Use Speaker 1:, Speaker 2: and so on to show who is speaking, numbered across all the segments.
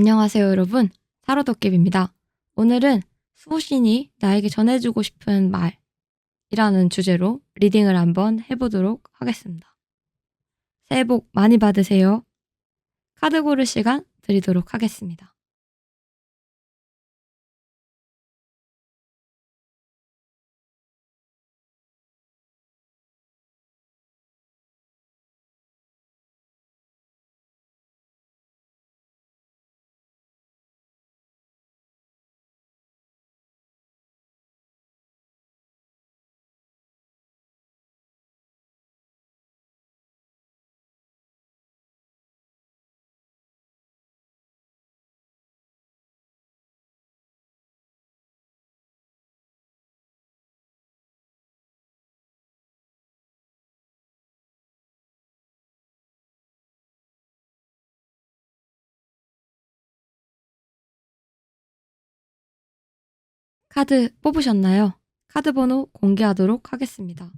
Speaker 1: 안녕하세요, 여러분. 타로도깨비입니다. 오늘은 수호신이 나에게 전해주고 싶은 말이라는 주제로 리딩을 한번 해보도록 하겠습니다. 새해 복 많이 받으세요. 카드 고를 시간 드리도록 하겠습니다. 카드 뽑으셨나요? 카드 번호 공개하도록 하겠습니다.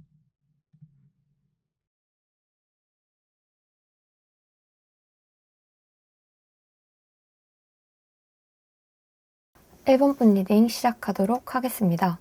Speaker 1: 1번분 리딩 시작하도록 하겠습니다.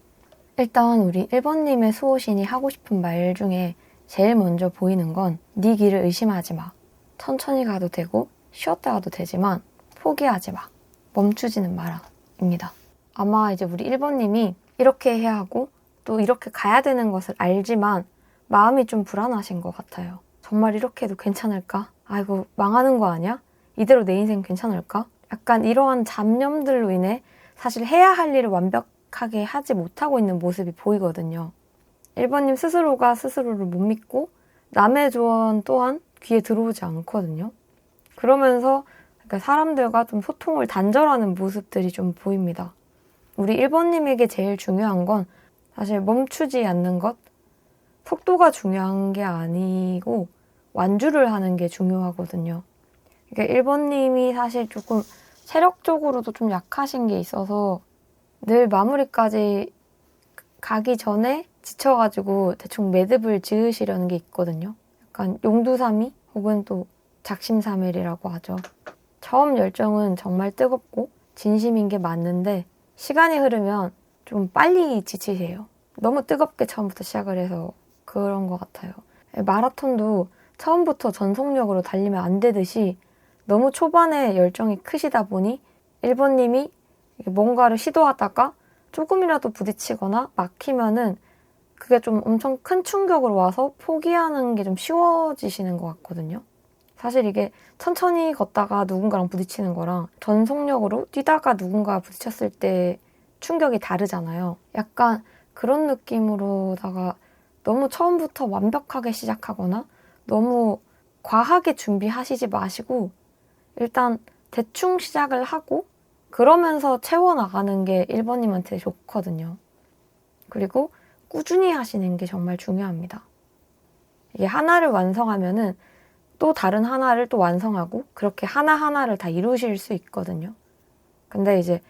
Speaker 1: 일단 우리 1번님의 수호신이 하고 싶은 말 중에 제일 먼저 보이는 건 네 길을 의심하지 마. 천천히 가도 되고 쉬었다 가도 되지만 포기하지 마. 멈추지는 마라. 입니다. 아마 이제 우리 1번님이 이렇게 해야 하고 또 이렇게 가야 되는 것을 알지만 마음이 좀 불안하신 것 같아요. 정말 이렇게 해도 괜찮을까? 아이고, 망하는 거 아니야? 이대로 내 인생 괜찮을까? 약간 이러한 잡념들로 인해 사실 해야 할 일을 완벽하게 하지 못하고 있는 모습이 보이거든요. 1번님 스스로가 스스로를 못 믿고 남의 조언 또한 귀에 들어오지 않거든요. 그러면서 사람들과 좀 소통을 단절하는 모습들이 좀 보입니다. 우리 1번님에게 제일 중요한 건 사실 멈추지 않는 것, 속도가 중요한 게 아니고 완주를 하는 게 중요하거든요. 그러니까 1번님이 사실 조금 체력적으로도 좀 약하신 게 있어서 늘 마무리까지 가기 전에 지쳐가지고 대충 매듭을 지으시려는 게 있거든요. 약간 용두삼이 혹은 또 작심삼일이라고 하죠. 처음 열정은 정말 뜨겁고 진심인 게 맞는데 시간이 흐르면 좀 빨리 지치세요. 너무 뜨겁게 처음부터 시작을 해서 그런 것 같아요. 마라톤도 처음부터 전속력으로 달리면 안 되듯이 너무 초반에 열정이 크시다 보니 1번님이 뭔가를 시도하다가 조금이라도 부딪히거나 막히면은 그게 좀 엄청 큰 충격으로 와서 포기하는 게 좀 쉬워지시는 것 같거든요. 사실 이게 천천히 걷다가 누군가랑 부딪히는 거랑 전속력으로 뛰다가 누군가 부딪혔을 때 충격이 다르잖아요. 약간 그런 느낌으로다가 너무 처음부터 완벽하게 시작하거나 너무 과하게 준비하시지 마시고 일단 대충 시작을 하고 그러면서 채워나가는 게 1번님한테 좋거든요. 그리고 꾸준히 하시는 게 정말 중요합니다. 이게 하나를 완성하면은 또 다른 하나를 또 완성하고 그렇게 하나하나를 다 이루실 수 있거든요. 근데 이제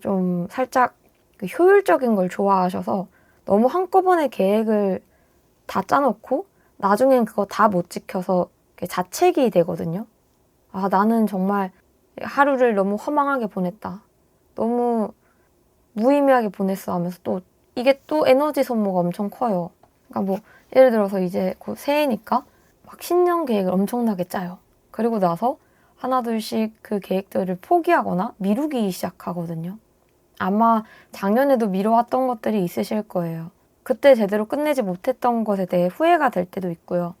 Speaker 1: 좀 살짝 그 효율적인 걸 좋아하셔서 너무 한꺼번에 계획을 다 짜놓고 나중엔 그거 다 못 지켜서 자책이 되거든요. 아, 나는 정말 하루를 너무 허망하게 보냈다. 너무 무의미하게 보냈어 하면서 또 이게 또 에너지 소모가 엄청 커요. 그러니까 뭐 예를 들어서 이제 곧 새해니까 막 신년 계획을 엄청나게 짜요. 그리고 나서 하나둘씩 그 계획들을 포기하거나 미루기 시작하거든요. 아마 작년에도 미뤄왔던 것들이 있으실 거예요. 그때 제대로 끝내지 못했던 것에 대해 후회가 될 때도 있고요.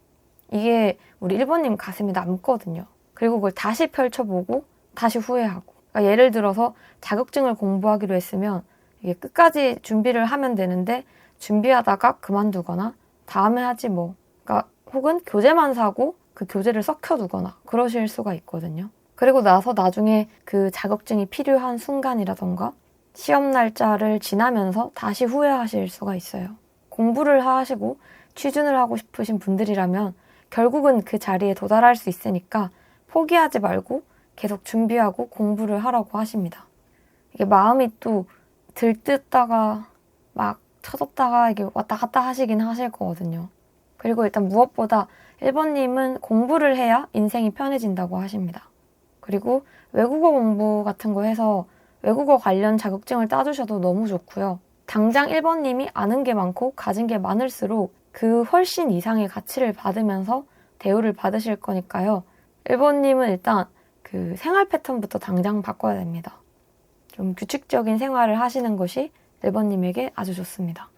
Speaker 1: 이게 우리 1번님 가슴이 남거든요. 그리고 그걸 다시 펼쳐보고 다시 후회하고. 그러니까 예를 들어서 자격증을 공부하기로 했으면 이게 끝까지 준비를 하면 되는데 준비하다가 그만두거나 다음에 하지 뭐. 그러니까 혹은 교재만 사고 그 교재를 썩혀두거나 그러실 수가 있거든요. 그리고 나서 나중에 그 자격증이 필요한 순간이라던가 시험 날짜를 지나면서 다시 후회하실 수가 있어요. 공부를 하시고 취준을 하고 싶으신 분들이라면 결국은 그 자리에 도달할 수 있으니까 포기하지 말고 계속 준비하고 공부를 하라고 하십니다. 이게 마음이 또 들뜨다가 막 쳐졌다가 이게 왔다 갔다 하시긴 하실 거거든요. 그리고 일단 무엇보다 1번님은 공부를 해야 인생이 편해진다고 하십니다. 그리고 외국어 공부 같은 거 해서 외국어 관련 자격증을 따주셔도 너무 좋고요. 당장 1번님이 아는 게 많고 가진 게 많을수록 그 훨씬 이상의 가치를 받으면서 대우를 받으실 거니까요. 1번님은 일단 그 생활 패턴부터 당장 바꿔야 됩니다. 좀 규칙적인 생활을 하시는 것이 1번님에게 아주 좋습니다.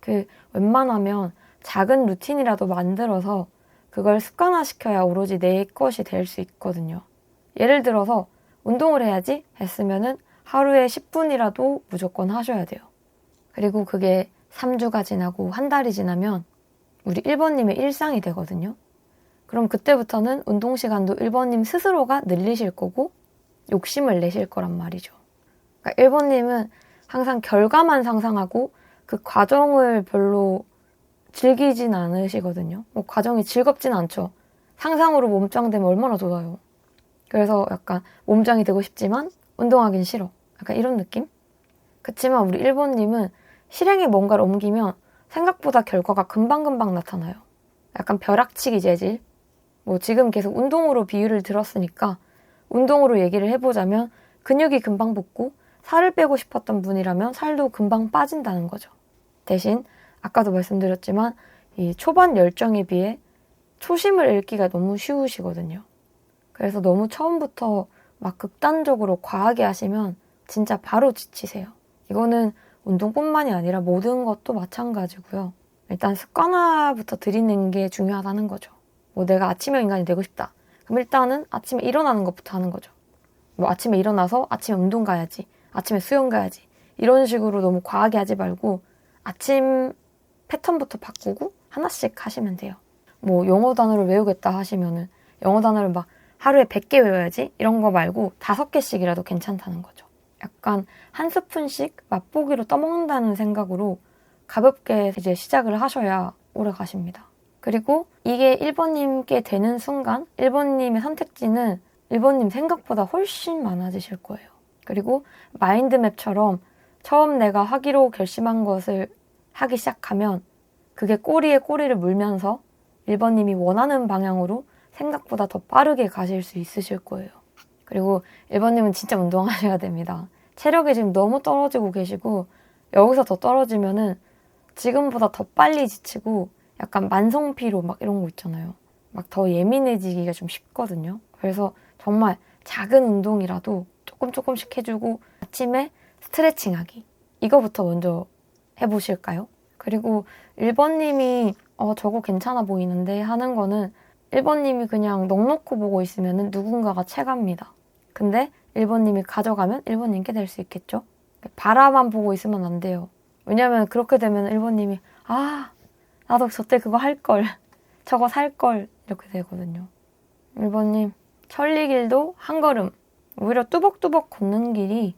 Speaker 1: 그 웬만하면 작은 루틴이라도 만들어서 그걸 습관화시켜야 오로지 내 것이 될 수 있거든요. 예를 들어서 운동을 해야지 했으면은 하루에 10분이라도 무조건 하셔야 돼요. 그리고 그게 3주가 지나고 한 달이 지나면 우리 1번님의 일상이 되거든요. 그럼 그때부터는 운동 시간도 1번님 스스로가 늘리실 거고 욕심을 내실 거란 말이죠. 그러니까 1번님은 항상 결과만 상상하고 그 과정을 별로 즐기진 않으시거든요. 뭐 과정이 즐겁진 않죠. 상상으로 몸짱되면 얼마나 좋아요. 그래서 약간 몸짱이 되고 싶지만 운동하긴 싫어. 약간 이런 느낌? 그치만 우리 1번님은 실행에 뭔가를 옮기면 생각보다 결과가 금방금방 나타나요. 약간 벼락치기 재질. 뭐 지금 계속 운동으로 비유를 들었으니까 운동으로 얘기를 해보자면 근육이 금방 붙고 살을 빼고 싶었던 분이라면 살도 금방 빠진다는 거죠. 대신 아까도 말씀드렸지만 이 초반 열정에 비해 초심을 잃기가 너무 쉬우시거든요. 그래서 너무 처음부터 막 극단적으로 과하게 하시면 진짜 바로 지치세요. 이거는 운동뿐만이 아니라 모든 것도 마찬가지고요. 일단 습관화부터 들이는 게 중요하다는 거죠. 뭐 내가 아침형 인간이 되고 싶다. 그럼 일단은 아침에 일어나는 것부터 하는 거죠. 뭐 아침에 일어나서 아침에 운동 가야지. 아침에 수영 가야지. 이런 식으로 너무 과하게 하지 말고 아침 패턴부터 바꾸고 하나씩 하시면 돼요. 뭐 영어 단어를 외우겠다 하시면은 영어 단어를 막 하루에 100개 외워야지 이런 거 말고 다섯 개씩이라도 괜찮다는 거죠. 약간 한 스푼씩 맛보기로 떠먹는다는 생각으로 가볍게 이제 시작을 하셔야 오래 가십니다. 그리고 이게 1번님께 되는 순간 1번님의 선택지는 1번님 생각보다 훨씬 많아지실 거예요. 그리고 마인드맵처럼 처음 내가 하기로 결심한 것을 하기 시작하면 그게 꼬리에 꼬리를 물면서 1번님이 원하는 방향으로 생각보다 더 빠르게 가실 수 있으실 거예요. 그리고 1번님은 진짜 운동하셔야 됩니다. 체력이 지금 너무 떨어지고 계시고 여기서 더 떨어지면은 지금보다 더 빨리 지치고 약간 만성피로 막 이런 거 있잖아요. 막 더 예민해지기가 좀 쉽거든요. 그래서 정말 작은 운동이라도 조금 조금씩 해주고 아침에 스트레칭하기 이거부터 먼저 해보실까요? 그리고 1번님이 어, 저거 괜찮아 보이는데 하는 거는 1번님이 그냥 넉넉히 보고 있으면 누군가가 채갑니다. 근데 1번님이 가져가면 1번님께 될 수 있겠죠? 바라만 보고 있으면 안 돼요. 왜냐면 그렇게 되면 1번님이 아, 나도 저때 그거 할 걸. 저거 살 걸. 이렇게 되거든요. 1번님, 천리길도 한 걸음. 오히려 뚜벅뚜벅 걷는 길이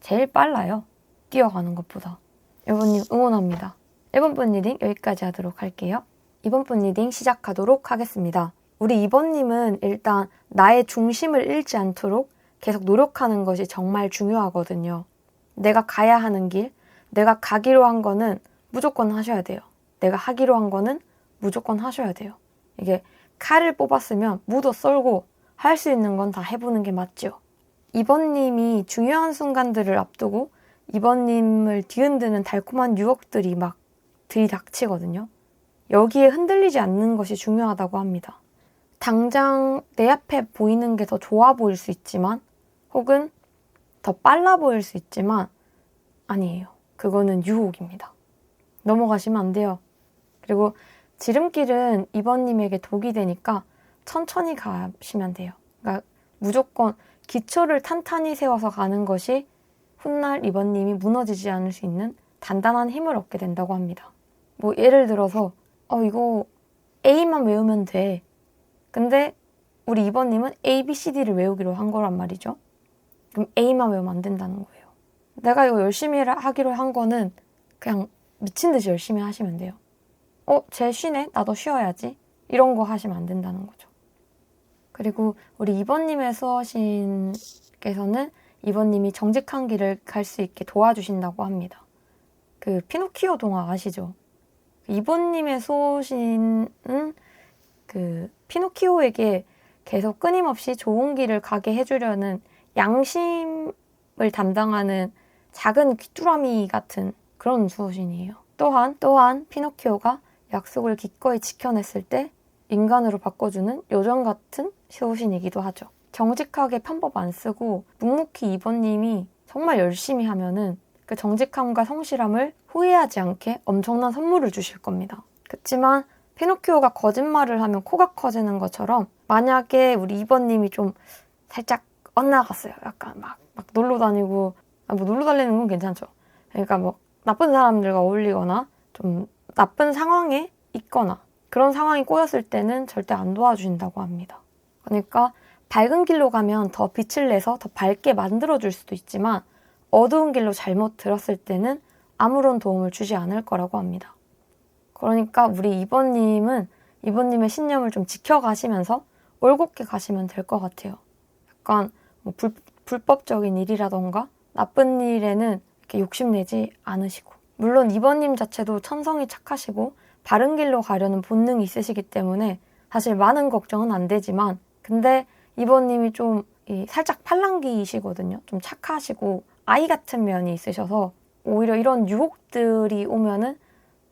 Speaker 1: 제일 빨라요. 뛰어가는 것보다. 1번님 응원합니다. 1번 분 리딩 여기까지 하도록 할게요. 2번 분 리딩 시작하도록 하겠습니다. 우리 2번님은 일단 나의 중심을 잃지 않도록 계속 노력하는 것이 정말 중요하거든요. 내가 가야 하는 길, 내가 가기로 한 거는 무조건 하셔야 돼요. 내가 하기로 한 거는 무조건 하셔야 돼요. 이게 칼을 뽑았으면 무도 썰고 할 수 있는 건 다 해보는 게 맞죠. 2번님이 중요한 순간들을 앞두고 2번님을 뒤흔드는 달콤한 유혹들이 막 들이닥치거든요. 여기에 흔들리지 않는 것이 중요하다고 합니다. 당장 내 앞에 보이는 게 더 좋아 보일 수 있지만, 혹은 더 빨라 보일 수 있지만, 아니에요. 그거는 유혹입니다. 넘어가시면 안 돼요. 그리고 지름길은 이번님에게 독이 되니까 천천히 가시면 돼요. 그러니까 무조건 기초를 탄탄히 세워서 가는 것이 훗날 이번님이 무너지지 않을 수 있는 단단한 힘을 얻게 된다고 합니다. 뭐 예를 들어서 어 이거 A만 외우면 돼. 근데 우리 이번님은 A, B, C, D를 외우기로 한 거란 말이죠. 그럼 A만 외우면 안 된다는 거예요. 내가 이거 열심히 하기로 한 거는 그냥 미친 듯이 열심히 하시면 돼요. 어, 쟤 쉬네? 나도 쉬어야지. 이런 거 하시면 안 된다는 거죠. 그리고 우리 이번님의 수어신께서는 이번님이 정직한 길을 갈 수 있게 도와주신다고 합니다. 그 피노키오 동화 아시죠? 이번님의 수호신은 그 피노키오에게 계속 끊임없이 좋은 길을 가게 해주려는 양심을 담당하는 작은 귀뚜라미 같은 그런 수호신이에요. 또한 또한 피노키오가 약속을 기꺼이 지켜냈을 때 인간으로 바꿔주는 요정 같은 수호신이기도 하죠. 정직하게 편법 안 쓰고 묵묵히 이번님이 정말 열심히 하면은 그 정직함과 성실함을 후회하지 않게 엄청난 선물을 주실 겁니다. 그렇지만 피노키오가 거짓말을 하면 코가 커지는 것처럼 만약에 우리 이번님이 좀 살짝 엇나갔어요. 약간 막, 막 놀러 다니고 아, 뭐 놀러 다니는 건 괜찮죠. 그러니까 뭐 나쁜 사람들과 어울리거나 좀 나쁜 상황에 있거나 그런 상황이 꼬였을 때는 절대 안 도와주신다고 합니다. 그러니까 밝은 길로 가면 더 빛을 내서 더 밝게 만들어줄 수도 있지만 어두운 길로 잘못 들었을 때는 아무런 도움을 주지 않을 거라고 합니다. 그러니까 우리 이번님은 이번님의 신념을 좀 지켜가시면서 올곧게 가시면 될 것 같아요. 약간 뭐 불, 불법적인 일이라던가 나쁜 일에는 이렇게 욕심내지 않으시고 물론 이번님 자체도 천성이 착하시고 바른 길로 가려는 본능이 있으시기 때문에 사실 많은 걱정은 안 되지만 근데 이번님이 좀 살짝 팔랑귀이시거든요. 좀 착하시고 아이 같은 면이 있으셔서 오히려 이런 유혹들이 오면은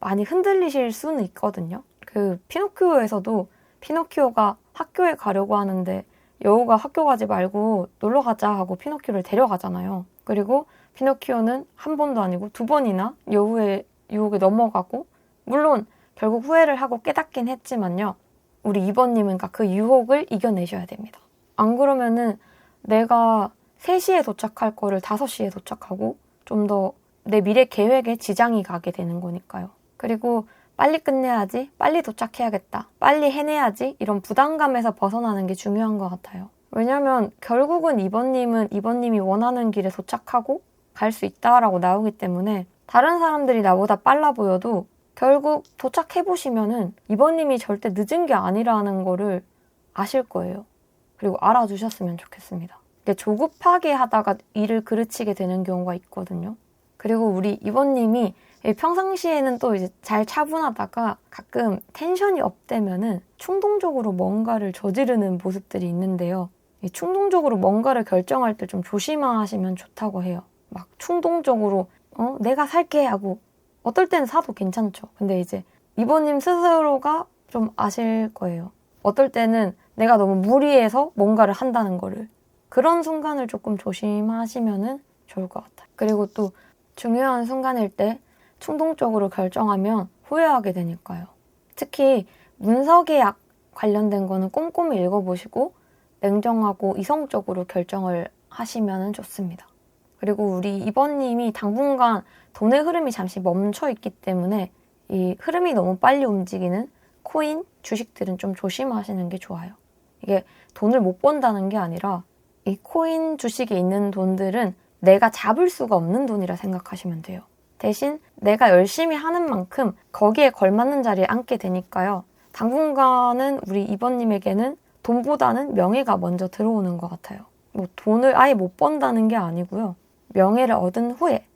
Speaker 1: 많이 흔들리실 수는 있거든요. 그 피노키오에서도 피노키오가 학교에 가려고 하는데 여우가 학교 가지 말고 놀러 가자 하고 피노키오를 데려가잖아요. 그리고 피노키오는 한 번도 아니고 두 번이나 여우의 유혹에 넘어가고 물론 결국 후회를 하고 깨닫긴 했지만요. 우리 이번님은 그 유혹을 이겨내셔야 됩니다. 안 그러면은 내가 3시에 도착할 거를 5시에 도착하고 좀 더 내 미래 계획에 지장이 가게 되는 거니까요. 그리고 빨리 끝내야지, 빨리 도착해야겠다, 빨리 해내야지 이런 부담감에서 벗어나는 게 중요한 것 같아요. 왜냐면 결국은 이번님은 이번님이 원하는 길에 도착하고 갈 수 있다라고 나오기 때문에 다른 사람들이 나보다 빨라 보여도 결국 도착해보시면은 이번님이 절대 늦은 게 아니라는 거를 아실 거예요. 그리고 알아주셨으면 좋겠습니다. 조급하게 하다가 일을 그르치게 되는 경우가 있거든요. 그리고 우리 이번님이 평상시에는 또 이제 잘 차분하다가 가끔 텐션이 업되면은 충동적으로 뭔가를 저지르는 모습들이 있는데요. 충동적으로 뭔가를 결정할 때 좀 조심하시면 좋다고 해요. 막 충동적으로 어 내가 살게 하고 어떨 때는 사도 괜찮죠. 근데 이제 이번님 스스로가 좀 아실 거예요. 어떨 때는 내가 너무 무리해서 뭔가를 한다는 거를 그런 순간을 조금 조심하시면 좋을 것 같아요. 그리고 또 중요한 순간일 때 충동적으로 결정하면 후회하게 되니까요. 특히 문서 계약 관련된 거는 꼼꼼히 읽어보시고 냉정하고 이성적으로 결정을 하시면 좋습니다. 그리고 우리 이번님이 당분간 돈의 흐름이 잠시 멈춰 있기 때문에 이 흐름이 너무 빨리 움직이는 코인, 주식들은 좀 조심하시는 게 좋아요. 이게 돈을 못 번다는 게 아니라 이 코인 주식에 있는 돈들은 내가 잡을 수가 없는 돈이라 생각하시면 돼요. 대신 내가 열심히 하는 만큼 거기에 걸맞는 자리에 앉게 되니까요. 당분간은 우리 이번님에게는 돈보다는 명예가 먼저 들어오는 것 같아요. 뭐 돈을 아예 못 번다는 게 아니고요. 명예를 얻은 후에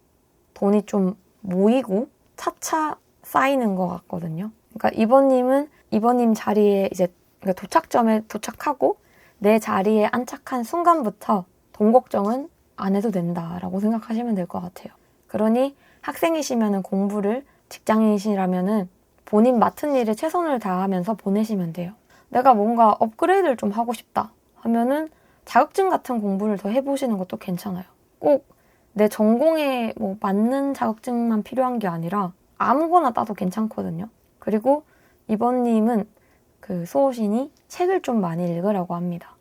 Speaker 1: 돈이 좀 모이고 차차 쌓이는 것 같거든요. 그러니까 이번님은 이번님 자리에 이제 그러니까 도착점에 도착하고 내 자리에 안착한 순간부터 돈 걱정은 안 해도 된다라고 생각하시면 될 것 같아요. 그러니 학생이시면 공부를 직장인이시라면 본인 맡은 일에 최선을 다하면서 보내시면 돼요. 내가 뭔가 업그레이드를 좀 하고 싶다 하면은 자격증 같은 공부를 더 해보시는 것도 괜찮아요. 꼭 내 전공에 뭐 맞는 자격증만 필요한 게 아니라 아무거나 따도 괜찮거든요. 그리고 이번님은 그 수호신이 책을 좀 많이 읽으라고 합니다.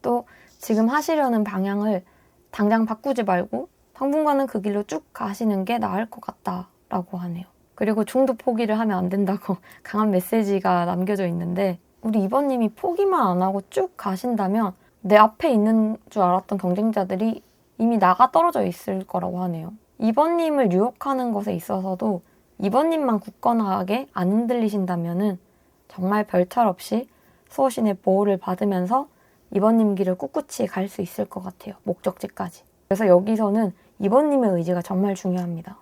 Speaker 1: 또 지금 하시려는 방향을 당장 바꾸지 말고 당분간은 그 길로 쭉 가시는 게 나을 것 같다라고 하네요. 그리고 중도 포기를 하면 안 된다고 강한 메시지가 남겨져 있는데 우리 이번님이 포기만 안 하고 쭉 가신다면 내 앞에 있는 줄 알았던 경쟁자들이 이미 나가 떨어져 있을 거라고 하네요. 이번님을 유혹하는 것에 있어서도 이번님만 굳건하게 안 흔들리신다면은 정말 별탈 없이 수호신의 보호를 받으면서 이번님 길을 꿋꿋이 갈 수 있을 것 같아요. 목적지까지. 그래서 여기서는 이번님의 의지가 정말 중요합니다.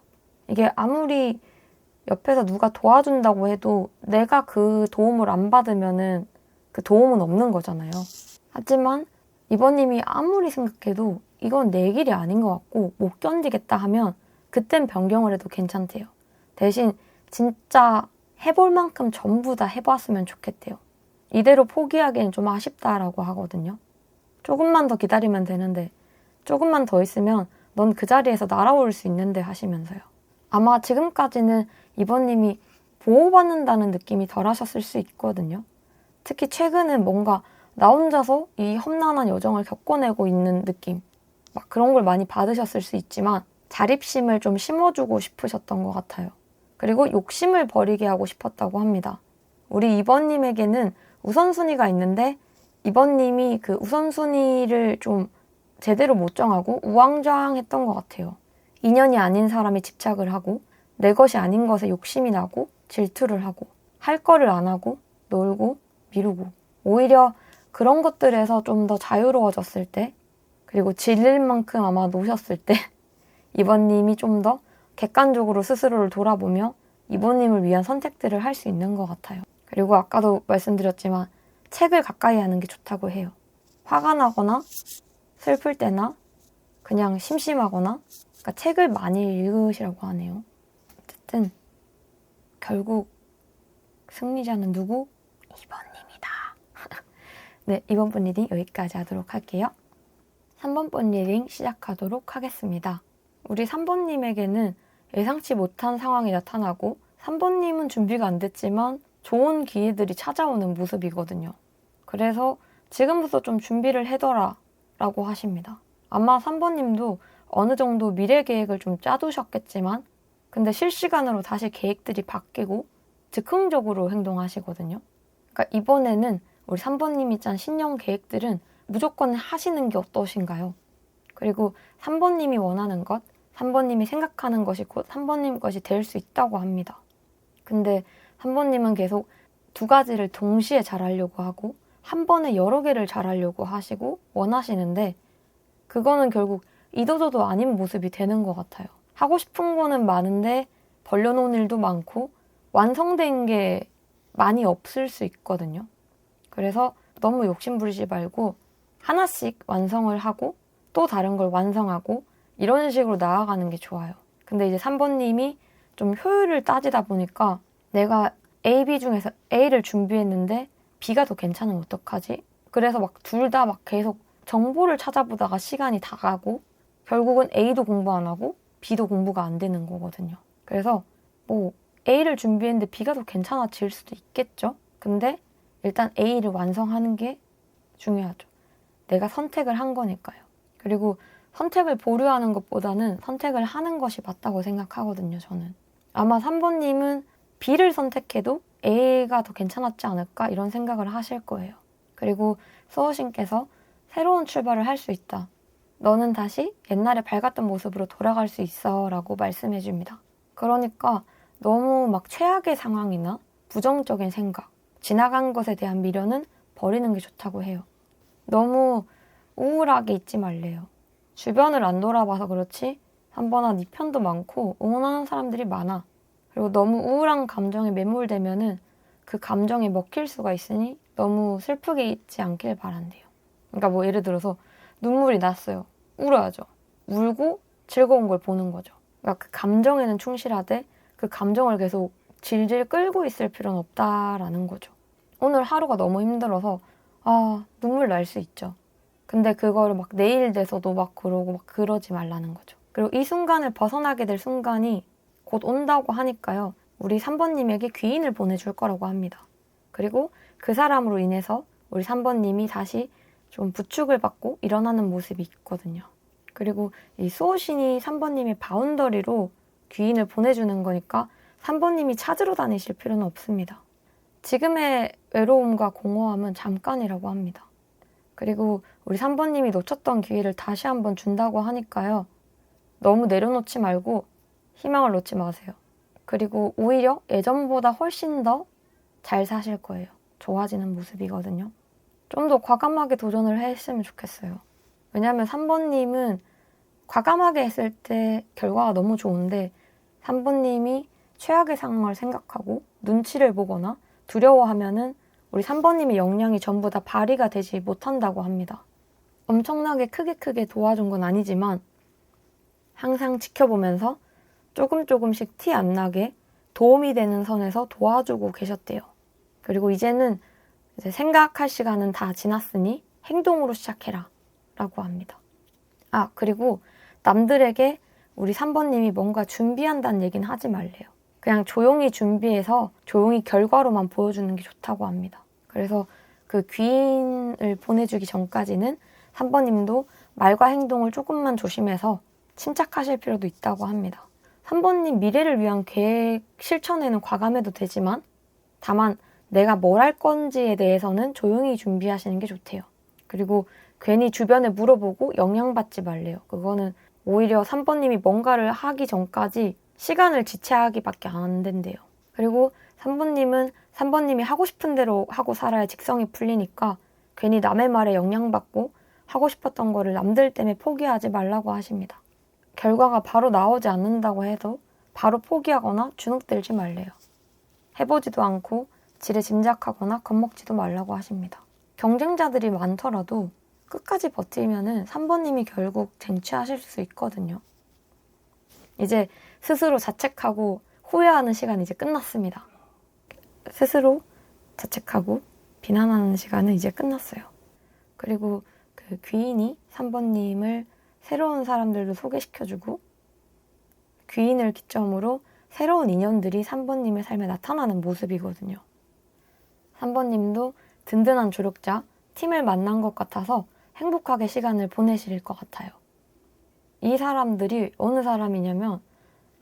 Speaker 1: 이게 아무리 옆에서 누가 도와준다고 해도 내가 그 도움을 안 받으면은 그 도움은 없는 거잖아요. 하지만 이번님이 아무리 생각해도 이건 내 길이 아닌 것 같고 못 견디겠다 하면 그땐 변경을 해도 괜찮대요. 대신 진짜 해볼 만큼 전부 다 해봤으면 좋겠대요. 이대로 포기하기엔 좀 아쉽다라고 하거든요. 조금만 더 기다리면 되는데 조금만 더 있으면 넌 그 자리에서 날아올 수 있는데 하시면서요. 아마 지금까지는 이번님이 보호받는다는 느낌이 덜 하셨을 수 있거든요. 특히 최근은 뭔가 나 혼자서 이 험난한 여정을 겪어내고 있는 느낌. 막 그런 걸 많이 받으셨을 수 있지만 자립심을 좀 심어주고 싶으셨던 것 같아요. 그리고 욕심을 버리게 하고 싶었다고 합니다. 우리 이번님에게는 우선순위가 있는데 이번님이 그 우선순위를 좀 제대로 못 정하고 우왕좌왕했던 것 같아요. 인연이 아닌 사람에 집착을 하고 내 것이 아닌 것에 욕심이 나고 질투를 하고 할 거를 안 하고 놀고 미루고 오히려 그런 것들에서 좀 더 자유로워졌을 때 그리고 질릴 만큼 아마 노셨을 때 이번님이 좀 더 객관적으로 스스로를 돌아보며 이번님을 위한 선택들을 할 수 있는 것 같아요. 그리고 아까도 말씀드렸지만 책을 가까이 하는 게 좋다고 해요. 화가 나거나 슬플 때나 그냥 심심하거나 그러니까 책을 많이 읽으시라고 하네요. 어쨌든 결국 승리자는 누구? 2번님이다. 네, 이번 분 리딩 여기까지 하도록 할게요. 3번 분 리딩 시작하도록 하겠습니다. 우리 3번님에게는 예상치 못한 상황이 나타나고 3번님은 준비가 안 됐지만 좋은 기회들이 찾아오는 모습이거든요. 그래서 지금부터 좀 준비를 해둬라 라고 하십니다. 아마 3번님도 어느 정도 미래 계획을 좀 짜두셨겠지만 근데 실시간으로 다시 계획들이 바뀌고 즉흥적으로 행동하시거든요. 그러니까 이번에는 우리 3번님이 짠 신년 계획들은 무조건 하시는 게 어떠신가요? 그리고 3번님이 원하는 것, 3번님이 생각하는 것이 곧 3번님 것이 될 수 있다고 합니다. 근데 3번님은 계속 두 가지를 동시에 잘하려고 하고 한 번에 여러 개를 잘하려고 하시고 원하시는데 그거는 결국 이도저도 아닌 모습이 되는 것 같아요. 하고 싶은 거는 많은데 벌려놓은 일도 많고 완성된 게 많이 없을 수 있거든요. 그래서 너무 욕심 부리지 말고 하나씩 완성을 하고 또 다른 걸 완성하고 이런 식으로 나아가는 게 좋아요. 근데 이제 3번님이 좀 효율을 따지다 보니까 내가 A, B 중에서 A를 준비했는데 B가 더 괜찮으면 어떡하지? 그래서 막 둘 다 막 계속 정보를 찾아보다가 시간이 다 가고 결국은 A도 공부 안 하고 B도 공부가 안 되는 거거든요. 그래서 뭐 A를 준비했는데 B가 더 괜찮아질 수도 있겠죠. 근데 일단 A를 완성하는 게 중요하죠. 내가 선택을 한 거니까요. 그리고 선택을 보류하는 것보다는 선택을 하는 것이 맞다고 생각하거든요, 저는. 아마 3번님은 B를 선택해도 A가 더 괜찮았지 않을까 이런 생각을 하실 거예요. 그리고 수호신께서 새로운 출발을 할 수 있다. 너는 다시 옛날에 밝았던 모습으로 돌아갈 수 있어 라고 말씀해 줍니다. 그러니까 너무 막 최악의 상황이나 부정적인 생각, 지나간 것에 대한 미련은 버리는 게 좋다고 해요. 너무 우울하게 있지 말래요. 주변을 안 돌아봐서 그렇지 한 번아 네 편도 많고 응원하는 사람들이 많아. 그리고 너무 우울한 감정에 매몰되면은 그 감정에 먹힐 수가 있으니 너무 슬프게 있지 않길 바란대요. 그러니까 뭐 예를 들어서 눈물이 났어요. 울어야죠. 울고 즐거운 걸 보는 거죠. 그러니까 그 감정에는 충실하되 그 감정을 계속 질질 끌고 있을 필요는 없다라는 거죠. 오늘 하루가 너무 힘들어서 아 눈물 날 수 있죠. 근데 그거를 막 내일 돼서도 막 그러고 막 그러지 말라는 거죠. 그리고 이 순간을 벗어나게 될 순간이 곧 온다고 하니까요. 우리 3번님에게 귀인을 보내줄 거라고 합니다. 그리고 그 사람으로 인해서 우리 3번님이 다시 좀 부축을 받고 일어나는 모습이 있거든요. 그리고 이 수호신이 3번님의 바운더리로 귀인을 보내주는 거니까 3번님이 찾으러 다니실 필요는 없습니다. 지금의 외로움과 공허함은 잠깐이라고 합니다. 그리고 우리 3번님이 놓쳤던 기회를 다시 한번 준다고 하니까요. 너무 내려놓지 말고 희망을 놓지 마세요. 그리고 오히려 예전보다 훨씬 더 잘 사실 거예요. 좋아지는 모습이거든요. 좀 더 과감하게 도전을 했으면 좋겠어요. 왜냐하면 3번님은 과감하게 했을 때 결과가 너무 좋은데 3번님이 최악의 상황을 생각하고 눈치를 보거나 두려워하면은 우리 3번님의 역량이 전부 다 발휘가 되지 못한다고 합니다. 엄청나게 크게 크게 도와준 건 아니지만 항상 지켜보면서 조금 조금씩 티 안 나게 도움이 되는 선에서 도와주고 계셨대요. 그리고 이제는 이제 생각할 시간은 다 지났으니 행동으로 시작해라 라고 합니다. 아, 그리고 남들에게 우리 3번님이 뭔가 준비한다는 얘기는 하지 말래요. 그냥 조용히 준비해서 조용히 결과로만 보여주는 게 좋다고 합니다. 그래서 그 귀인을 보내주기 전까지는 3번님도 말과 행동을 조금만 조심해서 침착하실 필요도 있다고 합니다. 3번님 미래를 위한 계획 실천에는 과감해도 되지만 다만 내가 뭘 할 건지에 대해서는 조용히 준비하시는 게 좋대요. 그리고 괜히 주변에 물어보고 영향받지 말래요. 그거는 오히려 3번님이 뭔가를 하기 전까지 시간을 지체하기밖에 안 된대요. 그리고 3번님은 3번님이 하고 싶은 대로 하고 살아야 직성이 풀리니까 괜히 남의 말에 영향받고 하고 싶었던 거를 남들 때문에 포기하지 말라고 하십니다. 결과가 바로 나오지 않는다고 해도 바로 포기하거나 주눅들지 말래요. 해보지도 않고 지레 짐작하거나 겁먹지도 말라고 하십니다. 경쟁자들이 많더라도 끝까지 버티면은 3번님이 결국 쟁취하실 수 있거든요. 이제 스스로 자책하고 후회하는 시간이 이제 끝났습니다. 스스로 자책하고 비난하는 시간은 이제 끝났어요. 그리고 그 귀인이 3번님을 새로운 사람들도 소개시켜주고 귀인을 기점으로 새로운 인연들이 3번님의 삶에 나타나는 모습이거든요. 3번님도 든든한 조력자, 팀을 만난 것 같아서 행복하게 시간을 보내실 것 같아요. 이 사람들이 어느 사람이냐면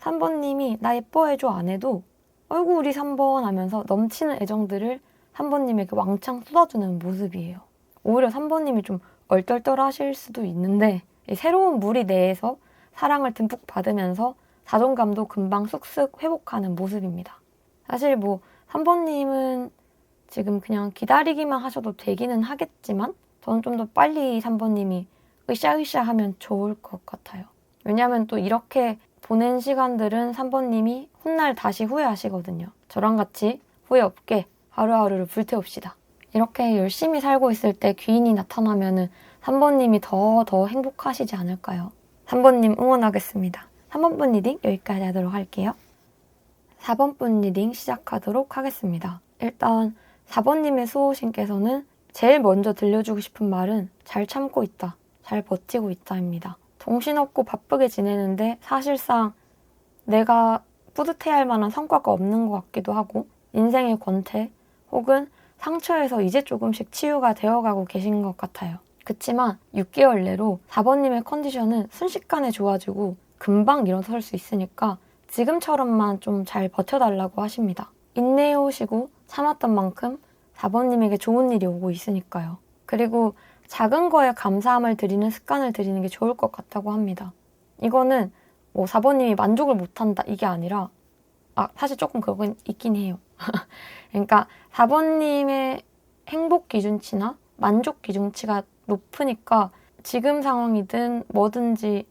Speaker 1: 3번님이 나 예뻐해줘 안 해도 어이구 우리 3번 하면서 넘치는 애정들을 3번님에게 왕창 쏟아주는 모습이에요. 오히려 3번님이 좀 얼떨떨 하실 수도 있는데 새로운 무리 내에서 사랑을 듬뿍 받으면서 자존감도 금방 쑥쑥 회복하는 모습입니다. 사실 뭐 3번님은 지금 그냥 기다리기만 하셔도 되기는 하겠지만 저는 좀 더 빨리 3번님이 으쌰으쌰 하면 좋을 것 같아요. 왜냐하면 또 이렇게 보낸 시간들은 3번님이 훗날 다시 후회하시거든요. 저랑 같이 후회 없게 하루하루를 불태웁시다. 이렇게 열심히 살고 있을 때 귀인이 나타나면은 3번님이 더 더 행복하시지 않을까요? 3번님 응원하겠습니다. 3번분 리딩 여기까지 하도록 할게요. 4번분 리딩 시작하도록 하겠습니다. 일단 4번님의 수호신께서는 제일 먼저 들려주고 싶은 말은 잘 참고 있다. 잘 버티고 있다입니다. 정신없고 바쁘게 지내는데 사실상 내가 뿌듯해할 만한 성과가 없는 것 같기도 하고 인생의 권태 혹은 상처에서 이제 조금씩 치유가 되어가고 계신 것 같아요. 그치만 6개월 내로 4번님의 컨디션은 순식간에 좋아지고 금방 일어설 수 있으니까 지금처럼만 좀 잘 버텨달라고 하십니다. 인내해 오시고 참았던 만큼 4번님에게 좋은 일이 오고 있으니까요. 그리고 작은 거에 감사함을 드리는 습관을 들이는 게 좋을 것 같다고 합니다. 이거는 뭐 4번님이 만족을 못한다 이게 아니라 아 사실 조금 그건 있긴 해요. 그러니까 4번님의 행복 기준치나 만족 기준치가 높으니까 지금 상황이든 뭐든지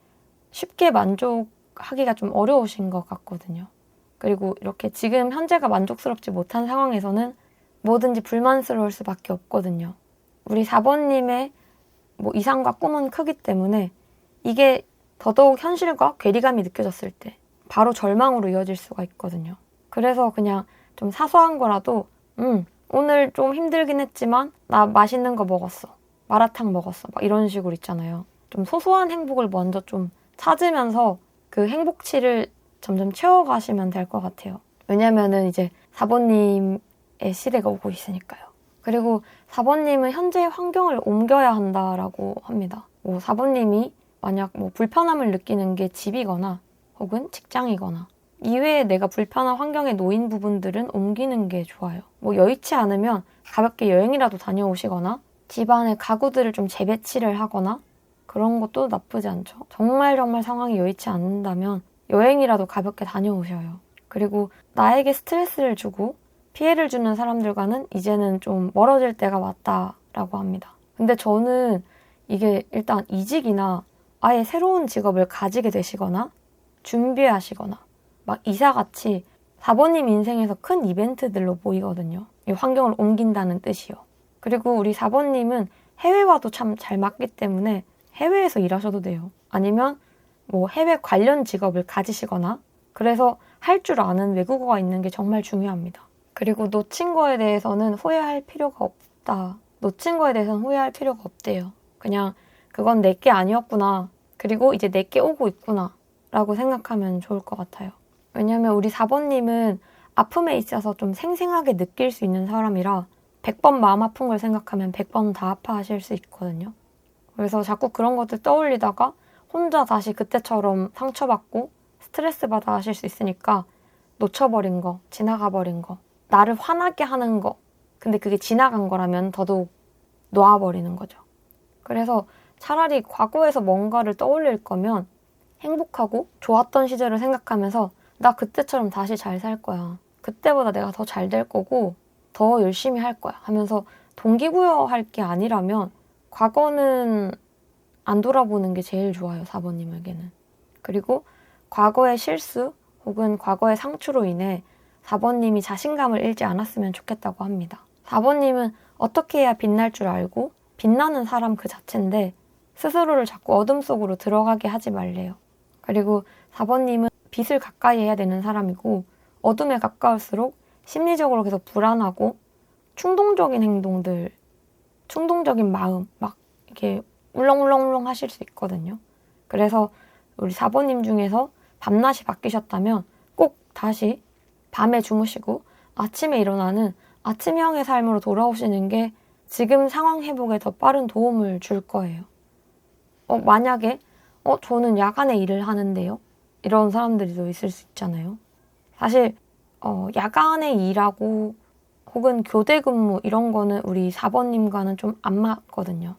Speaker 1: 쉽게 만족하기가 좀 어려우신 것 같거든요. 그리고 이렇게 지금 현재가 만족스럽지 못한 상황에서는 뭐든지 불만스러울 수밖에 없거든요. 우리 4번님의 뭐 이상과 꿈은 크기 때문에 이게 더더욱 현실과 괴리감이 느껴졌을 때 바로 절망으로 이어질 수가 있거든요. 그래서 그냥 좀 사소한 거라도 음 오늘 좀 힘들긴 했지만 나 맛있는 거 먹었어. 마라탕 먹었어. 막 이런 식으로 있잖아요. 좀 소소한 행복을 먼저 좀 찾으면서 그 행복치를 점점 채워가시면 될 것 같아요. 왜냐면은 이제 4번님의 시대가 오고 있으니까요. 그리고 4번님은 현재의 환경을 옮겨야 한다라고 합니다. 뭐 4번님이 만약 뭐 불편함을 느끼는 게 집이거나 혹은 직장이거나 이외에 내가 불편한 환경에 놓인 부분들은 옮기는 게 좋아요. 뭐 여의치 않으면 가볍게 여행이라도 다녀오시거나 집안의 가구들을 좀 재배치를 하거나 그런 것도 나쁘지 않죠. 정말 정말 상황이 여의치 않는다면 여행이라도 가볍게 다녀오셔요. 그리고 나에게 스트레스를 주고 피해를 주는 사람들과는 이제는 좀 멀어질 때가 왔다라고 합니다. 근데 저는 이게 일단 이직이나 아예 새로운 직업을 가지게 되시거나 준비하시거나 막 이사같이 4번님 인생에서 큰 이벤트들로 보이거든요. 이 환경을 옮긴다는 뜻이요. 그리고 우리 4번님은 해외와도 참 잘 맞기 때문에 해외에서 일하셔도 돼요. 아니면 뭐 해외 관련 직업을 가지시거나 그래서 할 줄 아는 외국어가 있는 게 정말 중요합니다. 그리고 놓친 거에 대해서는 후회할 필요가 없다. 놓친 거에 대해서는 후회할 필요가 없대요. 그냥 그건 내게 아니었구나. 그리고 이제 내게 오고 있구나. 라고 생각하면 좋을 것 같아요. 왜냐면 우리 4번님은 아픔에 있어서 좀 생생하게 느낄 수 있는 사람이라 100번 마음 아픈 걸 생각하면 100번 다 아파하실 수 있거든요. 그래서 자꾸 그런 것들 떠올리다가 혼자 다시 그때처럼 상처받고 스트레스 받아 하실 수 있으니까 놓쳐버린 거, 지나가버린 거, 나를 화나게 하는 거. 근데 그게 지나간 거라면 더더욱 놓아버리는 거죠. 그래서 차라리 과거에서 뭔가를 떠올릴 거면 행복하고 좋았던 시절을 생각하면서 나 그때처럼 다시 잘 살 거야. 그때보다 내가 더 잘 될 거고 더 열심히 할 거야 하면서 동기부여할 게 아니라면 과거는 안 돌아보는 게 제일 좋아요, 4번님에게는. 그리고 과거의 실수 혹은 과거의 상처로 인해 4번님이 자신감을 잃지 않았으면 좋겠다고 합니다. 4번님은 어떻게 해야 빛날 줄 알고 빛나는 사람 그 자체인데 스스로를 자꾸 어둠 속으로 들어가게 하지 말래요. 그리고 4번님은 빛을 가까이 해야 되는 사람이고 어둠에 가까울수록 심리적으로 계속 불안하고 충동적인 행동들, 충동적인 마음, 막 이렇게 울렁울렁울렁 하실 수 있거든요. 그래서 우리 4번님 중에서 밤낮이 바뀌셨다면 꼭 다시 밤에 주무시고 아침에 일어나는 아침형의 삶으로 돌아오시는 게 지금 상황 회복에 더 빠른 도움을 줄 거예요. 어, 만약에, 어, 저는 야간에 일을 하는데요. 이런 사람들도 있을 수 있잖아요. 사실, 어, 야간에 일하고 혹은 교대 근무 이런 거는 우리 4번님과는 좀 안 맞거든요.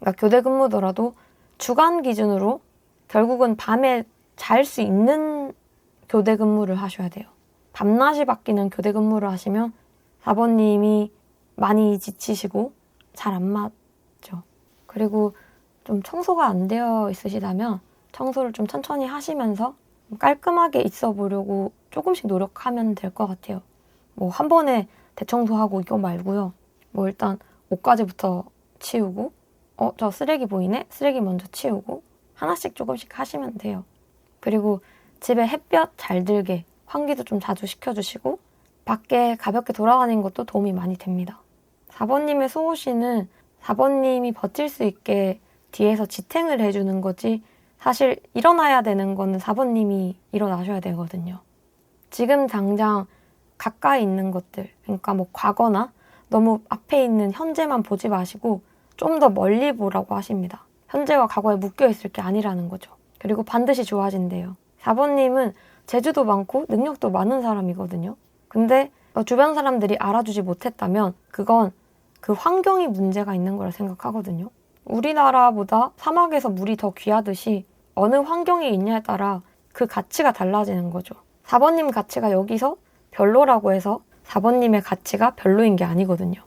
Speaker 1: 그러니까 교대 근무더라도 주간 기준으로 결국은 밤에 잘 수 있는 교대 근무를 하셔야 돼요. 밤낮이 바뀌는 교대 근무를 하시면 4번님이 많이 지치시고 잘 안 맞죠. 그리고 좀 청소가 안 되어 있으시다면 청소를 좀 천천히 하시면서 깔끔하게 있어 보려고 조금씩 노력하면 될 것 같아요. 뭐 한 번에 대청소하고 이거 말고요. 뭐 일단 옷가지부터 치우고 어, 저 쓰레기 보이네? 쓰레기 먼저 치우고 하나씩 조금씩 하시면 돼요. 그리고 집에 햇볕 잘 들게 환기도 좀 자주 시켜주시고 밖에 가볍게 돌아다니는 것도 도움이 많이 됩니다. 4번님의 수호씨는 4번님이 버틸 수 있게 뒤에서 지탱을 해주는 거지 사실 일어나야 되는 거는 4번님이 일어나셔야 되거든요. 지금 당장 가까이 있는 것들, 그러니까 뭐 과거나 너무 앞에 있는 현재만 보지 마시고 좀 더 멀리 보라고 하십니다. 현재와 과거에 묶여 있을 게 아니라는 거죠. 그리고 반드시 좋아진대요. 4번님은 재주도 많고 능력도 많은 사람이거든요. 근데 어, 주변 사람들이 알아주지 못했다면 그건 그 환경이 문제가 있는 거라 생각하거든요. 우리나라보다 사막에서 물이 더 귀하듯이 어느 환경에 있냐에 따라 그 가치가 달라지는 거죠. 4번님 가치가 여기서 별로라고 해서 4번님의 가치가 별로인 게 아니거든요.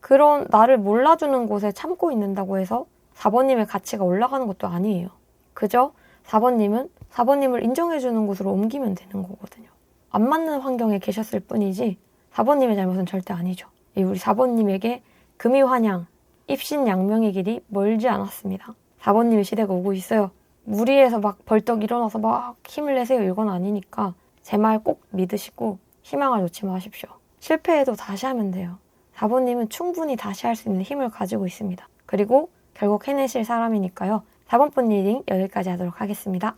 Speaker 1: 그런 나를 몰라주는 곳에 참고 있는다고 해서 4번님의 가치가 올라가는 것도 아니에요. 그저 4번님은 4번님을 인정해주는 곳으로 옮기면 되는 거거든요. 안 맞는 환경에 계셨을 뿐이지 4번님의 잘못은 절대 아니죠. 이 우리 4번님에게 금이환양, 입신양명의 길이 멀지 않았습니다. 4번님의 시대가 오고 있어요. 무리해서 막 벌떡 일어나서 막 힘을 내세요 이건 아니니까 제 말 꼭 믿으시고 희망을 놓지 마십시오. 실패해도 다시 하면 돼요. 4번님은 충분히 다시 할 수 있는 힘을 가지고 있습니다. 그리고 결국 해내실 사람이니까요. 4번 분 리딩 여기까지 하도록 하겠습니다.